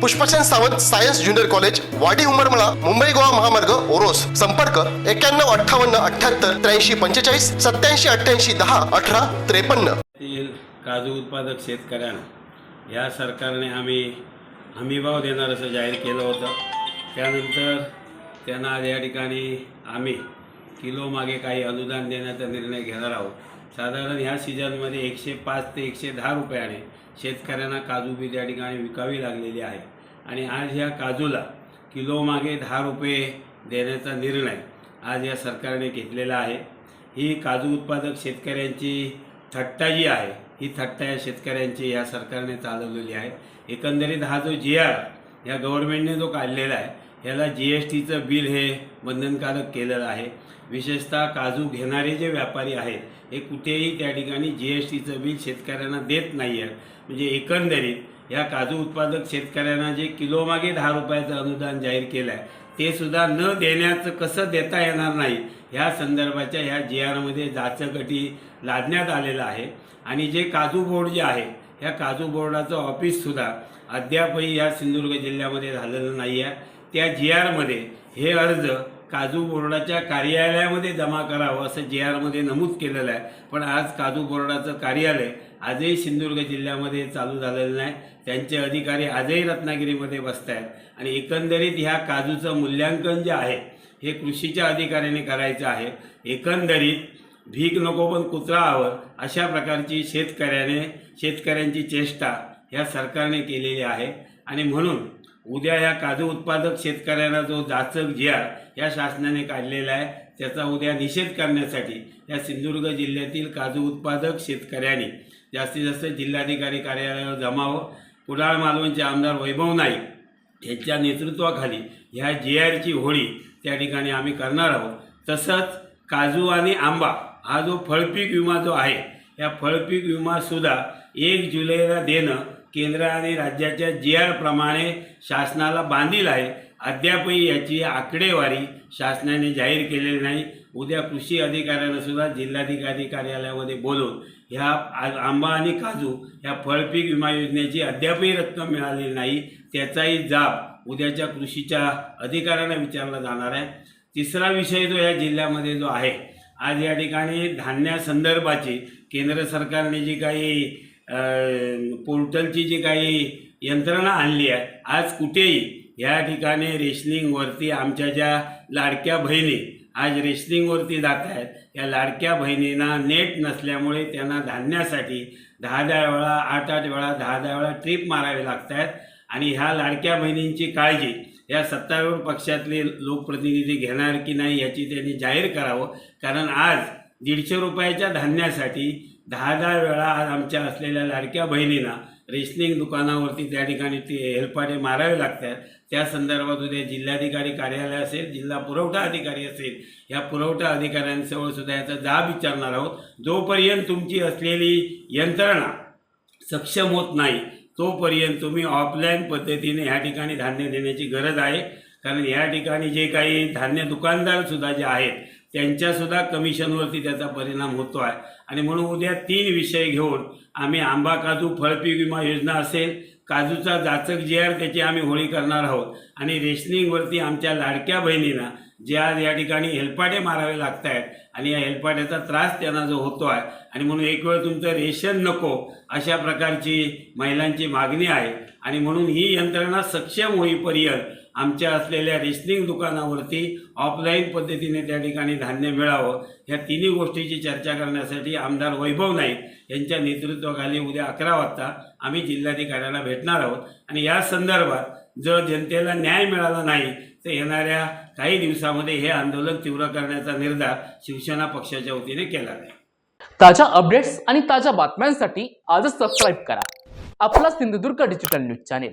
Pushpachand Sawant science junior college Wadi Umarmala Mumbai Goa महामार्ग ओरोस. संपर्क एक्क्याण्णव अठ्ठावन्न अठ्ठ्याहत्तर त्र्याऐंशी पंचेचाळीस सत्याऐंशी अठ्ठ्याऐंशी दहा अठरा त्रेपन्न. काजू उत्पादक शेतकऱ्यांना या सरकारने आम्ही हमीभाव देणार असं जाहीर केलं होतं. त्यानंतर त्यांना आज या ठिकाणी आम्ही किलो मागे काही अनुदान देण्याचा निर्णय घेणार आहोत. साधारण ह्या सीझनमध्ये एकशे पाच ते एकशे दहा रुपयाने शेतकऱ्यांना काजू बी त्या ठिकाणी विकावी लागलेली आहे. आणि आज ह्या काजूला किलोमागे दहा रुपये देण्याचा निर्णय आज या सरकारने घेतलेला आहे. ही काजू उत्पादक शेतकऱ्यांची थट्टा जी आहे. ही थट्टा या शेतकऱ्यांची या सरकारने चालवलेली आहे. एकंदरीत हा जो जी आर या गव्हर्नमेंटने जो काढलेला आहे ह्याला जी एस टीचं बिल हे बंधनकारक केलेलं आहे. विशेषतः काजू घेणारे जे व्यापारी आहेत हे कुठेही त्या ठिकाणी जी एस टीचं बिल शेतकऱ्यांना देत नाही आहे म्हणजे एकंदरीत या काजू उत्पादक शेतकऱ्यांना जे किलोमागे दहा रुपयाचं अनुदान जाहीर केलं आहे ते सुद्धा न देण्याचं कसं देता येणार नाही ह्या संदर्भाच्या ह्या जी आरमध्ये जाचकटी लादण्यात आलेलं आहे. आणि जे काजू बोर्ड जे आहे ह्या काजू बोर्डाचं ऑफिससुद्धा अद्यापही या सिंधुदुर्ग जिल्ह्यामध्ये झालेलं नाही आहे त्या जी आरमध्ये हे अर्ज काजू बोर्डाच्या कार्यालयामध्ये जमा करावं असं जी आरमध्ये नमूद केलेलं आहे. पण आज काजू बोर्डाचं कार्यालय आजही सिंधुदुर्ग जिल्ह्यामध्ये चालू झालेलं नाही. त्यांचे अधिकारी आजही रत्नागिरीमध्ये बसत आहेत आणि एकंदरीत ह्या काजूचं मूल्यांकन जे आहे हे कृषीच्या अधिकाऱ्याने करायचं आहे. एकंदरीत भीक नको पण कुत्रा हवं अशा प्रकारची शेतकऱ्याने शेतकऱ्यांची चेष्टा ह्या सरकारने केलेली आहे. आणि म्हणून उद्या ह्या काजू उत्पादक शेतकऱ्यांना जो जाचक जी आर या शासनाने काढलेला आहे त्याचा उद्या निषेध करण्यासाठी या सिंधुदुर्ग जिल्ह्यातील काजू उत्पादक शेतकऱ्यांनी जास्तीत जास्त जिल्हाधिकारी कार्यालयावर जमावं. कुडाळ मालवणचे आमदार वैभव नाईक यांच्या नेतृत्वाखाली ह्या जी आरची होळी त्या ठिकाणी आम्ही करणार आहोत. तसंच काजू आणि आंबा हा जो फळपीक विमा जो आहे या फळपीक विमासुद्धा एक जुलैला देणं केंद्र आणि राज्याच्या जी आरप्रमाणे शासनाला बांधील आहे. अद्यापही याची आकडेवारी शासनाने जाहीर केलेली नाही. उद्या कृषी अधिकाऱ्यांना सुद्धा जिल्हाधिकारी कार्यालयामध्ये बोलवून ह्या आंबा आणि काजू ह्या फळपीक विमा योजनेची अद्यापही रक्कम मिळालेली नाही. त्याचाही जाब उद्याच्या कृषीच्या अधिकाऱ्यांना विचारला जाणार आहे. तिसरा विषय जो या जिल्ह्यामध्ये जो आहे आज या ठिकाणी धान्यासंदर्भाची केंद्र सरकारने जी काही पोर्टलची जी काही यंत्रणा आणली आहे आज कुठेही ह्या ठिकाणी रेशनिंगवरती आमच्या ज्या लाडक्या बहिणी आज रेशनिंगवरती जात आहेत या लाडक्या बहिणींना नेट नसल्यामुळे त्यांना धान्यासाठी दहा दहा वेळा आठ आठ वेळा दहा दहा वेळा ट्रीप मारावे लागत आहेत. आणि ह्या लाडक्या बहिणींची काळजी या सत्तारूढ पक्षातले लोकप्रतिनिधी घेणार की नाही याची त्यांनी जाहीर करावं. कारण आज दीडशे रुपयाच्या धान्यासाठी दहा दहा वेळा आज आमच्या असलेल्या लाडक्या बहिणींना रेशनिंग दुकानावरती त्या ठिकाणी ते हेलपाटे मारावे लागतात. त्या संदर्भात उद्या जिल्हाधिकारी कार्यालय असेल जिल्हा पुरवठा अधिकारी असेल या पुरवठा अधिकाऱ्यांजवळ सुद्धा याचा जाब विचारणार आहोत. जोपर्यंत तुमची असलेली यंत्रणा सक्षम होत नाही तोपर्यंत तुम्ही ऑफलाईन पद्धतीने ह्या ठिकाणी धान्य देण्याची गरज आहे. कारण या ठिकाणी जे काही धान्य दुकानदारसुद्धा जे आहेत त्यांच्यासुद्धा कमिशनवरती त्याचा परिणाम होतो आहे. आणि म्हणून उद्या तीन विषय घेऊन आम्ही आंबा काजू फळपीक विमा योजना असेल काजूचा जाचक जे आहे त्याची आम्ही होळी करणार आहोत. आणि रेशनिंगवरती आमच्या लाडक्या बहिणींना जे आज या ठिकाणी हेलपाटे मारावे लागत आहेत आणि या हेलपाट्याचा त्रास त्यांना जो होतो आहे. आणि म्हणून एक वेळ तुमचं रेशन नको अशा प्रकारची महिलांची मागणी आहे. आणि म्हणून ही यंत्रणा सक्षम होईपर्यंत आमच्या असलेल्या रेशनिंग दुकानावरती ऑफलाईन पद्धतीने त्या ठिकाणी धान्य मिळावं ह्या तिन्ही गोष्टीची चर्चा करण्यासाठी आमदार वैभव नाईक यांच्या नेतृत्वाखाली उद्या अकरा वाजता आम्ही जिल्हाधिकाऱ्याला भेटणार आहोत. आणि या संदर्भात जर जनतेला न्याय मिळाला नाही तर येणाऱ्या काही दिवसामध्ये हे आंदोलन तीव्र करण्याचा निर्धार शिवसेना पक्षाच्या वतीने केला आहे ताज्या अपडेट्स आणि ताज्या बातम्यांसाठी आजच सबस्क्राईब करा. आपला Sindhudurg digital news channel